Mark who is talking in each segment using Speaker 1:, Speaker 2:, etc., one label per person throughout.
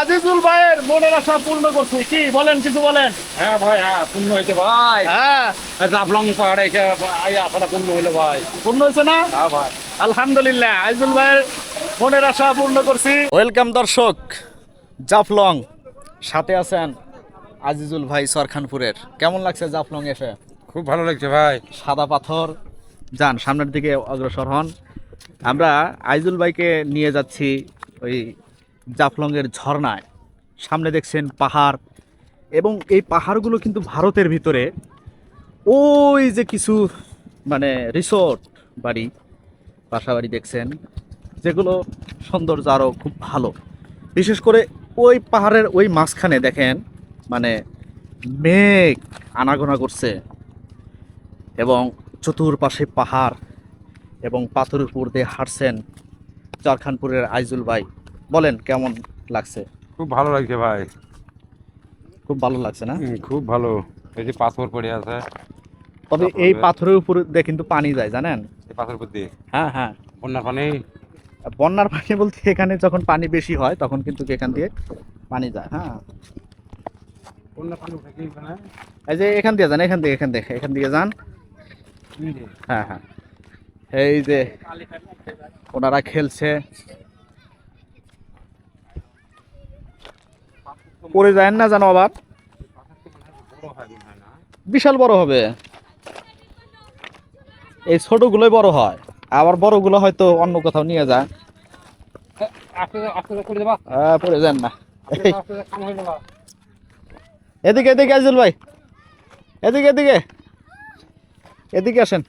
Speaker 1: আজিজুল ভাইয়ের মনের আশা পূর্ণ করছি। কি বলেন কিছু বলেন?
Speaker 2: হ্যাঁ ভাই হ্যাঁ পূর্ণ হয়েছে ভাই।
Speaker 1: হ্যাঁ।
Speaker 2: জাফলং পাহাড়ে আশাটা পূর্ণ হইল ভাই।
Speaker 1: পূর্ণ হয়েছে না?
Speaker 2: হ্যাঁ ভাই।
Speaker 1: আলহামদুলিল্লাহ আজিজুল ভাইয়ের মনের আশা পূর্ণ করছি। ওয়েলকাম দর্শক জাফলং। সাথে আছেন আজিজুল ভাই সরখানপুরের। কেমন লাগছে জাফলং এসে?
Speaker 2: খুব ভালো লাগছে ভাই।
Speaker 1: সাদা পাথর। যান সামনের দিকে অগ্রসর হন। আমরা আইজুল ভাইকে নিয়ে যাচ্ছি ওই জাফলংয়ের ঝর্ণায়। সামনে দেখছেন পাহাড় এবং এই পাহাড়গুলো কিন্তু ভারতের ভিতরে ওই যে কিছু মানে রিসোর্ট বাড়ি বাসা বাড়ি দেখছেন যেগুলো সৌন্দর্য আরও খুব ভালো। বিশেষ করে ওই পাহাড়ের ওই মাঝখানে দেখেন মানে মেঘ আনাগোনা করছে এবং চতুর্পাশে পাহাড় এবং পাথরের উপর দিয়ে হাঁটছেন চারখানপুরের আইজুল ভাই। বলেন কেমন লাগছে?
Speaker 2: খুব ভালো লাগছে ভাই।
Speaker 1: খুব ভালো লাগছে না?
Speaker 2: খুব ভালো। এই যে পাথর পড়ে আছে।
Speaker 1: তবে এই পাথরের উপর দিয়ে কিন্তু পানি যায় জানেন?
Speaker 2: এই পাথর উপর দিয়ে?
Speaker 1: হ্যাঁ হ্যাঁ।
Speaker 2: বন্যার পানি?
Speaker 1: বন্যার পানি বলতে এখানে যখন পানি বেশি হয় তখন কিন্তু এখান দিয়ে পানি যায় হ্যাঁ।
Speaker 2: বন্যা পানি উঠে কি
Speaker 1: এই যে এখান দিয়ে যান এখান দিয়ে এখান দিয়ে এখান দিয়ে যান। হ্যাঁ হ্যাঁ। এই যে ওনারা খেলছে। পড়ে যায় না জানো আবার?
Speaker 2: বড়
Speaker 1: বিশাল বড় হবে। এই ছোট ছোটগুলোই বড় হয়। আবার বড়গুলো হয়তো অন্য কোথাও নিয়ে যায়।
Speaker 2: হয়ে
Speaker 1: এদিকে এদিকে আজুল ভাই। এদিকে এদিকে। এদিকে আসেন।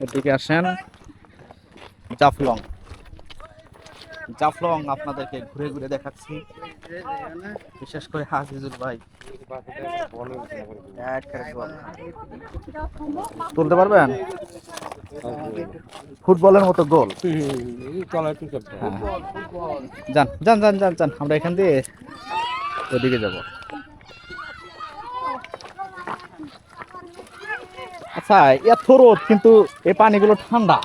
Speaker 1: এদিকে আসেন। জাফলং। জাফলং আপনাদেরকে ঘুরে ঘুরে দেখাচ্ছি। বিশেষ করে হাফিজুল ভাই। তুলতে পারবেন? ফুটবলের মতো গোল। হ্যাঁ। যান যান যান যান যান, আমরা এখান দিয়ে ওদিকে যাব। আচ্ছা এত রোদ, কিন্তু এই পানিগুলো ঠান্ডা।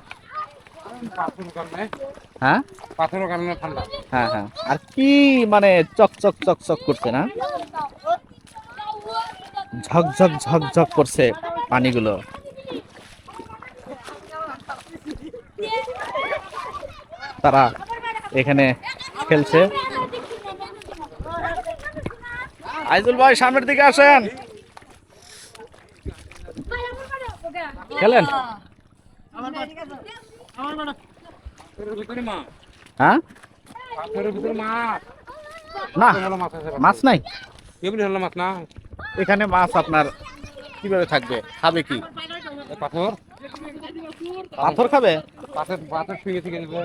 Speaker 1: হ্যাঁ?
Speaker 2: পাথরের কারণে ঠান্ডা।
Speaker 1: হ্যাঁ হ্যাঁ। আর কি মানে চক চক চক চক করছে না? ঝক ঝক ঝক ঝক করছে পানিগুলো। তারা এখানে খেলছে। আইজুল ভাই সামনের দিকে আসেন। খেলেন? হ্যাঁ?
Speaker 2: মাছ
Speaker 1: না
Speaker 2: মাছ
Speaker 1: নাই।
Speaker 2: এমনি হলো মাছ না
Speaker 1: এখানে মাছ আপনার কীভাবে থাকবে? খাবে কি?
Speaker 2: পাথর।
Speaker 1: পাথর খাবে?
Speaker 2: পাথর পাথর শুয়ে থেকে দেবে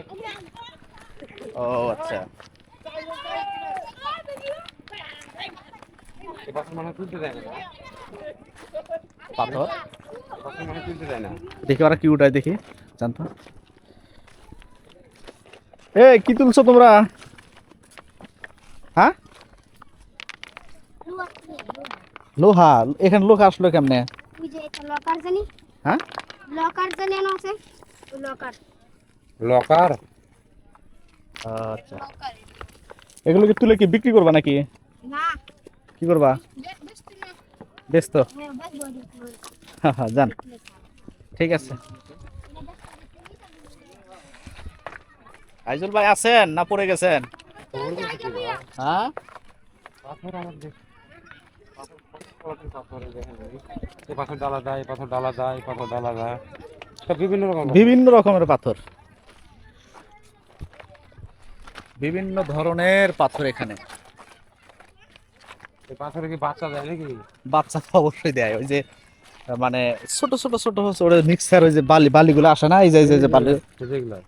Speaker 1: ও আচ্ছা।
Speaker 2: পাথর মানে মানে
Speaker 1: দেখি ওরা কি উঠায় দেখি। জানতো? এ কি তুলছো তোমরা? হ্যাঁ লোহা। এখানে লোহা আসলো কেমনে?
Speaker 3: ওই যে এটা লকার। জানি
Speaker 1: হ্যাঁ
Speaker 3: লকার জানি আছে লকার
Speaker 2: লকার
Speaker 1: আচ্ছা। এগুলো কি তুলে কি বিক্রি করবা নাকি?
Speaker 3: না।
Speaker 1: কি করবা? ব্যস্ত।
Speaker 3: বাস
Speaker 1: হ্যাঁ যান। ঠিক আছে। আইজুল ভাই আছেন না পড়ে গেছেন? হ্যাঁ?
Speaker 2: বিভিন্ন রকম
Speaker 1: বিভিন্ন রকমের পাথর। বিভিন্ন ধরনের পাথর এখানে।
Speaker 2: এই পাথরে কি বাচ্চা যায় নাকি?
Speaker 1: বাচ্চা তো অবশ্যই দেয়। ওই যে মানে ছোট ছোট ছোট ছোট মিক্সার ওই যে বালি বালিগুলো আসে না? এই যে যে- বালি।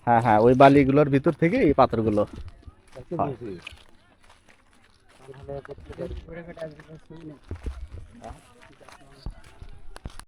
Speaker 1: হ্যাঁ হ্যাঁ ওই বালিগুলোর ভিতর থেকে এই পাথরগুলো। হয়।
Speaker 2: বেশি